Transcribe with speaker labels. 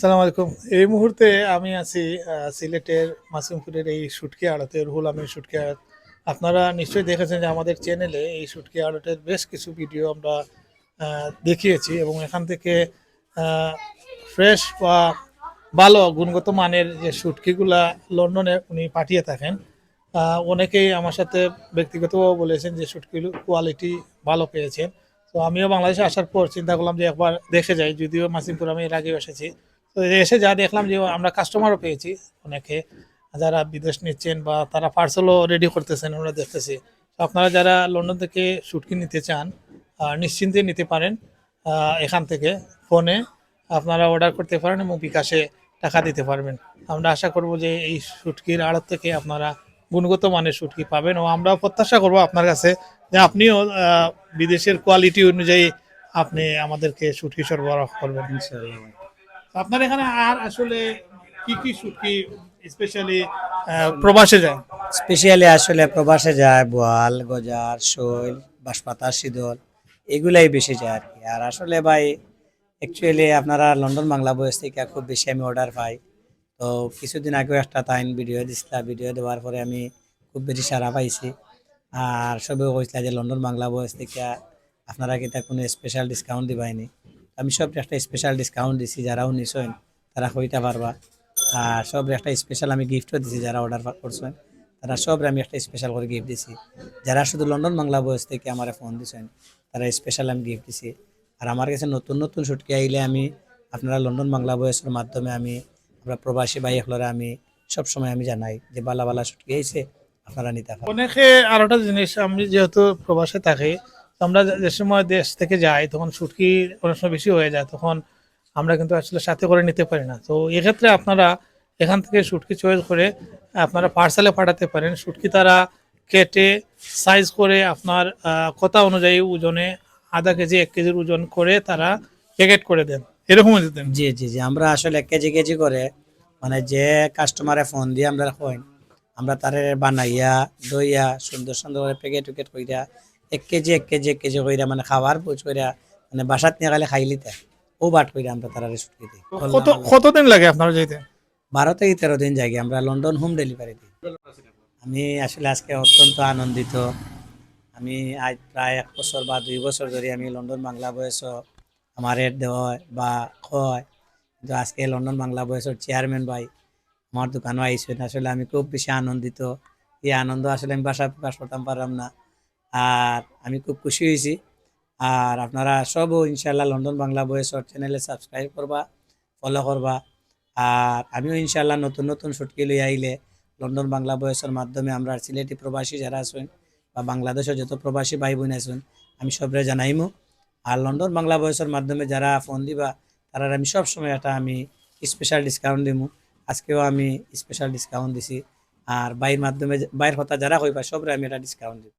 Speaker 1: আসসালামু আলাইকুম। এই মুহূর্তে আমি আছি সিলেটের মাসিমপুরের এই শুটকি আড়তে, রুহুল আমির শুটকি আড়ত। আপনারা নিশ্চয়ই দেখেছেন যে আমাদের চ্যানেলে এই শুটকি আড়তের বেশ কিছু ভিডিও আমরা দেখিয়েছি এবং এখান থেকে ফ্রেশ বা ভালো গুণগত মানের যে শুটকিগুলা লন্ডনে উনি পাঠিয়ে থাকেন। অনেকেই আমার সাথে ব্যক্তিগতভাবে বলেছেন যে শুটকিগুলো কোয়ালিটি ভালো পেয়েছেন। তো আমিও বাংলাদেশে আসার পর চিন্তা করলাম যে একবার দেখে যাই, যদিও মাসিমপুর আমি এর আগেও এসেছি। এসে যা দেখলাম যে আমরা কাস্টমারও পেয়েছি। অনেকে যারা বিদেশ নিচ্ছেন বা তারা পার্সেলও রেডি করতেছেন, আমরা দেখতেছি। আপনারা যারা লন্ডন থেকে শুটকি নিতে চান নিশ্চিন্তে নিতে পারেন এখান থেকে ফোনে আপনারা অর্ডার করতে পারেন এবং বিকাশে টাকা দিতে পারবেন। আমরা আশা করব যে এই শুটকির আড়ত থেকে আপনারা গুণগত মানের শুটকি পাবেন ও আমরা প্রত্যাশা করব আপনার কাছে যে আপনিও বিদেশের কোয়ালিটি অনুযায়ী আপনি আমাদেরকে শুটকি সরবরাহ করবেন। আপনার এখানে আর আসলে কি কি শুটকি স্পেশালি প্রবাসে যায়?
Speaker 2: স্পেশালি আসলে প্রবাসে যায় বোয়াল গজার শৈল বাঁশপাতা শীতল এগুলাই বেশি যায় আর কি। আর আসলে ভাই অ্যাকচুয়ালি আপনারা লন্ডন বাংলা বয়স থেকে খুব বেশি আমি অর্ডার পাই। তো কিছুদিন আগেও একটা তাইন ভিডিও দিছিলাম ভিডিও দেওয়ার পরে আমি খুব বেশি সারা পাইছি। আর সবে কইছিল যে লন্ডন বাংলা বয়স থেকে আপনারা কি তা কোনো স্পেশাল ডিসকাউন্ট দিবাইনি। আমি সব একটা স্পেশাল ডিসকাউন্ট দিছি যারাও নিছেন, তারা হইতে পারবা। আর সব একটা স্পেশাল আমি গিফটও দিছি যারা অর্ডার করছেন, তারা সব আমি একটা স্পেশাল করে গিফট দিছি। যারা শুধু লন্ডন বাংলা বয়স থেকে আমার ফোন দিছেন, তারা স্পেশাল আমি গিফট দিছি। আর আমার কাছে নতুন নতুন শুটকি আইলে আমি আপনারা লন্ডন বাংলা বয়সের মাধ্যমে আমি, আমরা প্রবাসী ভাই হলরে আমি সব সময় আমি জানাই যে বালা বালা শুটকি আইছে, আপনারা নিতে পারেন
Speaker 1: অনেকে আর একটা জিনিস, আমি যেহেতু প্রবাসে থাকি তো আমরা যে- সময় দেশ থেকে যাই, তখন শুটকি অনেক সময় বেশি হয়ে যায়, তখন আমরা কিন্তু আসলে সাথে করে নিতে পারি না। তো এক্ষেত্রে আপনারা এখান থেকে শুটকি চয়েস করে আপনারা পার্সেলে পাঠাতে পারেন। শুটকি তারা কেটে সাইজ করে আপনার কথা অনুযায়ী ওজনে আধা কেজি, এক কেজির ওজন করে তারা প্যাকেট করে দেন। এরকম দেন
Speaker 2: জি জি জি, আমরা আসলে এক কেজি কেজি করে মানে যে কাস্টমারে ফোন দিয়ে আমরা কই আমরা তারে বানাইয়া দইয়া সুন্দর সুন্দর করে প্যাকেট টুকেট কইরা এক কেজি এক কেজি এক কেজি কইরা মানে খাবার বুঝ কইরা মানে বাসাত নিয়ে গেলে খাইলিতে ও বাট কইরা আমরা তারা ছুটি দিই।
Speaker 1: কত কতদিন লাগে আপনারা যেতে
Speaker 2: বারো থেকে তেরো দিন যাই আমরা লন্ডন হোম ডেলিভারি দিই। আমি আসলে আজকে অত্যন্ত আনন্দিত। আমি আজ প্রায় এক বছর বা দুই বছর ধরে আমি লন্ডন বাংলা বয়স আমার এড দেওয়া হয় বা হয় কিন্তু আজকে লন্ডন বাংলা বয়সের চেয়ারম্যান ভাই আমার দোকানও আইসেন আসলে আমি খুব বেশি আনন্দিত। এই আনন্দ আসলে আমি বাসায় প্রকাশ করতাম পারলাম না। আর আমি খুব খুশি হয়েছি। আর আপনারা সবও ইনশাল্লাহ লন্ডন বাংলা বয়সের চ্যানেলে সাবস্ক্রাইব করবা ফলো করবা। আর আমিও ইনশাল্লাহ নতুন নতুন শুটকি লই আইলে লন্ডন বাংলা বয়সের মাধ্যমে আমরা সিলেটি প্রবাসী যারা আছেন বা বাংলাদেশের যত প্রবাসী ভাই বোন আছেন, আমি সবরে জানাইমু। আর লন্ডন বাংলা বয়সের মাধ্যমে যারা ফোন দিবা, তারা আমি সব সময় একটা আমি স্পেশাল ডিসকাউন্ট দিমু। আজকেও আমি স্পেশাল ডিসকাউন্ট দিছি। আর বাইর মাধ্যমে, বাইর হতা যারা হইবা সবরে আমি একটা ডিসকাউন্ট দিব